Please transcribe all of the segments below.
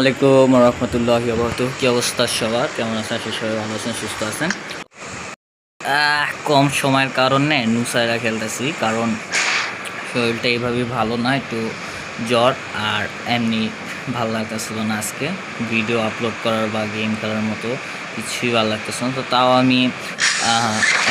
আলাইকুম রহমতুল্লাহ বরত কি অবস্থা সবার? কেমন আছেন? করি সবাই ভালো আছেন, সুস্থ আছেন। কম সময়ের কারণে নুসাইরা খেলতেছি, কারণ শরীরটা এইভাবে ভালো না, একটু জ্বর আর এমনি ভালো লাগতেছিল না আজকে। ভিডিও আপলোড করার বা গেম খেলার মতো কিছুই ভালো লাগতেছিল না। তো তাও আমি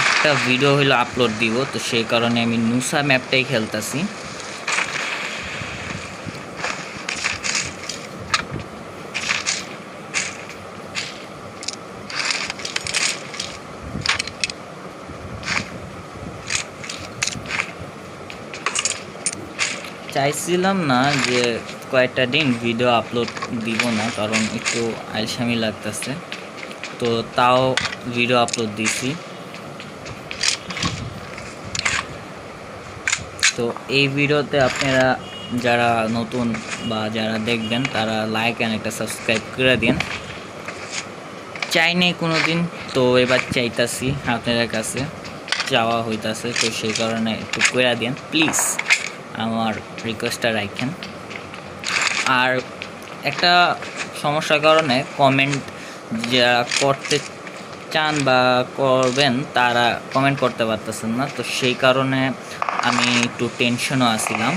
একটা ভিডিও হইল আপলোড দিব, তো সেই কারণে আমি নুসা ম্যাপটাই খেলতেছি। চাইছিলাম না যে কয়েকটা দিন ভিডিও আপলোড দিব না, কারণ একটু আলসামি লাগতেছে। তো তাও ভিডিও আপলোড দিছি। তো এই ভিডিওতে আপনারা যারা নতুন বা যারা দেখবেন, তারা লাইক অ্যান্ড একটা সাবস্ক্রাইব করে দিন। চাই নাই কোনো দিন তো এবার চাইতাছি আপনাদের কাছে চাওয়া হইতাছে, তো সেই কারণে একটু করে দিন প্লিজ আমার রিকোয়েস্টটা রাখেন আর একটা সমস্যার কারণে কমেন্ট যারা করতে চান বা করবেন, তারা কমেন্ট করতে পারতেছেন না। তো সেই কারণে আমি একটু টেনশনও আসছিলাম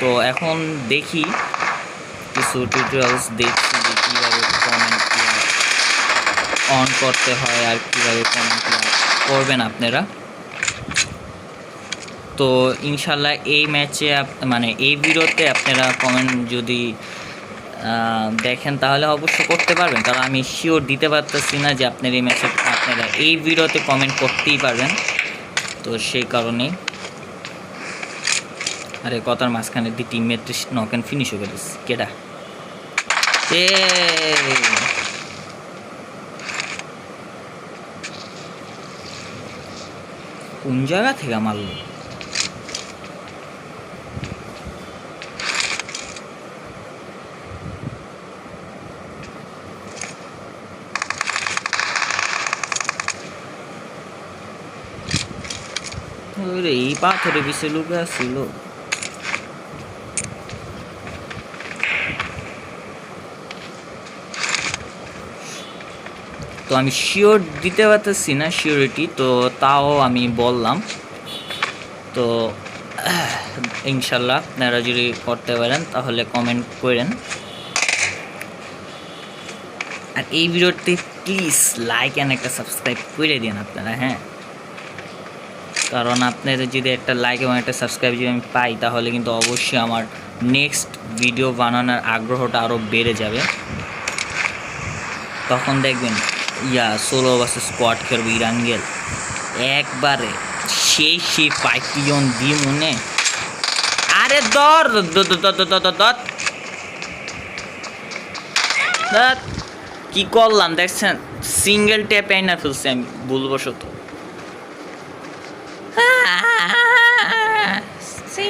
তো এখন দেখি কিছু টিউটোরিয়ালস দেখছি যে কীভাবে কমেন্ট অন করতে হয় আর কীভাবে কমেন্ট করবেন আপনারা। তো ইনশাল্লাহ এই ম্যাচে মানে এই ভিডিওতে আপনারা কমেন্ট যদি দেখেন তাহলে অবশ্য করতে পারবেন। কারণ আমি শিওর দিতে পারতেছি না যে আপনার এই ম্যাচে আপনারা এই ভিডিওতে কমেন্ট করতেই পারবেন। তো সেই কারণেই। আরে কথার মাঝখানে দিয়ে টিমমেট নক অ্যান্ড ফিনিশ হয়ে গেছে কেডা? এ! কোন জায়গা থেকে মারলো এই পাথরে পিছিয়ে লুকে আসছিল তো আমি শিওর দিতে পারতেছি না শিওরিটি তো তাও আমি বললাম তো ইনশাল্লাহ আপনারা যদি করতে পারেন তাহলে কমেন্ট করেন আর এই ভিডিওটি প্লিজ লাইক অ্যান্ড একটা সাবস্ক্রাইব করে দিন আপনারা হ্যাঁ কারণ আপনাদের যদি একটা লাইক এবং একটা সাবস্ক্রাইব যদি আমি পাই, তাহলে কিন্তু অবশ্যই আমার নেক্সট ভিডিও বানানোর আগ্রহটা আরও বেড়ে যাবে। তখন দেখবেন, ইয়া ষোলো বাসে স্কোয়াড খেলব ইরাঙ্গেল। একবারে সেই সেই পাইপিয়ন দি মনে আরে দর। কি করলাম, দেখছেন? সিঙ্গেল ট্যাপ আইনা ফেলছি আমি, ভুলবশত।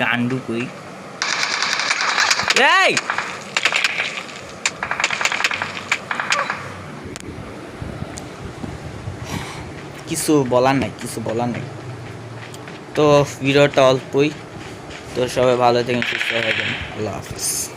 গান্ডু কই? এই! কিছু বলার নাই, কিছু বলার নাই। তো ভিডিওটা অল্পই। তো সবাই ভালো থাকেন, সুস্থ থাকেন। আল্লাহ হাফিজ।